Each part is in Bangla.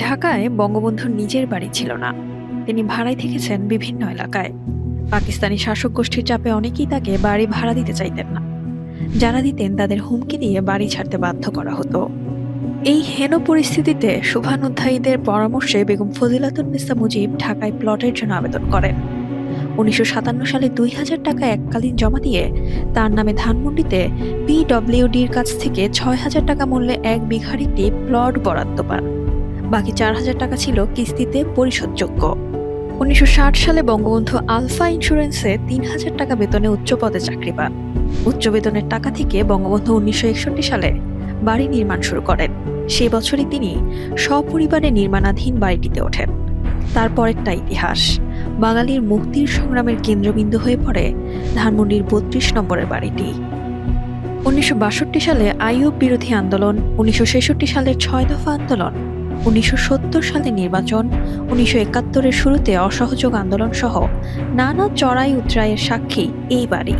ঢাকায় বঙ্গবন্ধুর নিজের বাড়ি ছিল না। তিনি ভাড়ায় থেকেছেন বিভিন্ন এলাকায়। পাকিস্তানি শাসক গোষ্ঠীর চাপে অনেকেই তাকে বাড়ি ভাড়া দিতে চাইতেন না। যারা দিতেন তাদের হুমকি দিয়ে বাড়ি ছাড়তে বাধ্য করা হতো। এই হেন পরিস্থিতিতে শুভানুধ্যায়ীদের পরামর্শে বেগম ফজিলাতুন্নেসা মুজিব ঢাকায় প্লটের জন্য আবেদন করেন। উনিশশো সাতান্ন সালে দুই হাজার টাকা এককালীন জমা দিয়ে তার নামে ধানমন্ডিতে পিডব্লিউডির কাছ থেকে ছয় হাজার টাকা মূল্যে এক বিঘার একটি প্লট বরাদ্দ পান। বাকি চার হাজার টাকা ছিল কিস্তিতে পরিশোধযোগ্য। উনিশশো ষাট সালে বঙ্গবন্ধু আলফা ইন্স্যুরেন্সে তিন হাজার টাকা বেতনে উচ্চ পদে চাকরি পান। উচ্চ বেতনের টাকা থেকে বঙ্গবন্ধু উনিশশো একষট্টি সালে বাড়ি নির্মাণ শুরু করেন। সে বছরই তিনি সপরিবারে নির্মাণাধীন বাড়িটিতে ওঠেন। তারপরেরটা ইতিহাস। বাঙালির মুক্তির সংগ্রামের কেন্দ্রবিন্দু হয়ে পড়ে ধানমন্ডির বত্রিশ নম্বরের বাড়িটি। উনিশশো বাষট্টি সালে আইয়ুব বিরোধী আন্দোলন, উনিশশো সালের ছয় দফা আন্দোলন উনিশশো সত্তর সালে নির্বাচন, উনিশশো একাত্তরের শুরুতে অসহযোগ আন্দোলন সহ নানা চড়াই উতরাইয়ের সাক্ষী এই বাড়ি।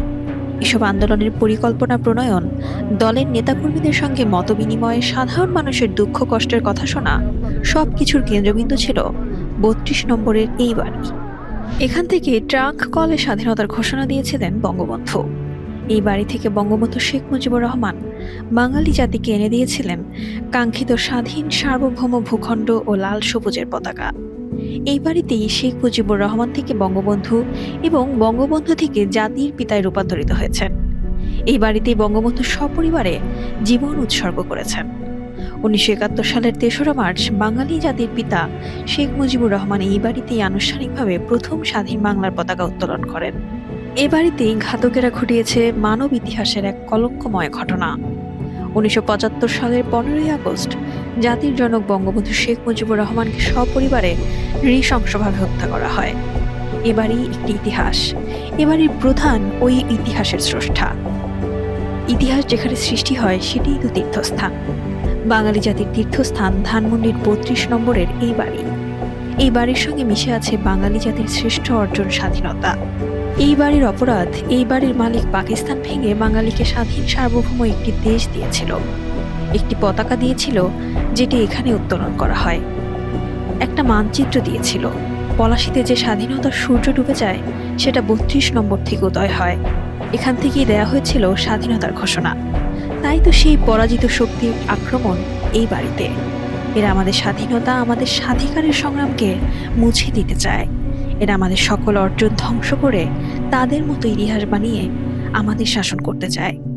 এসব আন্দোলনের পরিকল্পনা প্রণয়ন, দলের নেতাকর্মীদের সঙ্গে মতবিনিময়ে সাধারণ মানুষের দুঃখ কষ্টের কথা শোনা সব কিছুর কেন্দ্রবিন্দু ছিল বত্রিশ নম্বরের এই বাড়ি। এখান থেকে ট্রাঙ্ক কলে স্বাধীনতার ঘোষণা দিয়েছিলেন বঙ্গবন্ধু। এই বাড়ি থেকে বঙ্গবন্ধু শেখ মুজিবুর রহমান বাঙালি জাতিকে এনে দিয়েছিলেন কাঙ্ক্ষিত স্বাধীন সার্বভৌম ভূখণ্ড ও লাল সবুজের পতাকা। এই বাড়িতেই শেখ মুজিবুর রহমান থেকে বঙ্গবন্ধু এবং বঙ্গবন্ধু থেকে জাতির পিতায় রূপান্তরিত হয়েছেন। এই বাড়িতেই বঙ্গবন্ধু সপরিবারে জীবন উৎসর্গ করেছেন। উনিশশো একাত্তর সালের তেসরা মার্চ বাঙালি জাতির পিতা শেখ মুজিবুর রহমান এই বাড়িতেই আনুষ্ঠানিকভাবে প্রথম স্বাধীন বাংলার পতাকা উত্তোলন করেন। এ বাড়িতেই ঘাতকেরা ঘটিয়েছে মানব ইতিহাসের এক কলঙ্কময় ঘটনা। উনিশশো পঁচাত্তর সালের পনেরোই আগস্ট জাতির জনক বঙ্গবন্ধু শেখ মুজিবুর রহমানকে সপরিবারে নৃশংসভাবে হত্যা করা হয়। এবারই একটি ইতিহাস। এবারের প্রধান ওই ইতিহাসের স্রষ্টা। ইতিহাস যেখানে সৃষ্টি হয় সেটিই তো তীর্থস্থান। বাঙালি জাতির তীর্থস্থান ধানমন্ডির বত্রিশ নম্বরের এই বাড়ি। এই বাড়ির সঙ্গে মিশে আছে বাঙালি জাতির শ্রেষ্ঠ অর্জন স্বাধীনতা। এই বাড়ির অপরাধ, এই বাড়ির মালিক পাকিস্তান ভেঙে বাঙালিকে স্বাধীন সার্বভৌম একটি দেশ দিয়েছিল। একটি পতাকা দিয়েছিল, যেটি এখানে উত্তোলন করা হয়। একটা মানচিত্র দিয়েছিল। পলাশিতে যে স্বাধীনতার সূর্য ডুবে যায়, সেটা বত্রিশ নম্বর থেকে উদয় হয়। এখান থেকেই দেয়া হয়েছিল স্বাধীনতার ঘোষণা। তাই তো সেই পরাজিত শক্তির আক্রমণ এই বাড়িতে। এরা আমাদের স্বাধীনতা, আমাদের স্বাধিকারের সংগ্রামকে মুছে দিতে চায়। এরা আমাদের সকল অর্জন ধ্বংস করে তাদের মতো ইতিহাস বানিয়ে আমাদের শাসন করতে চায়।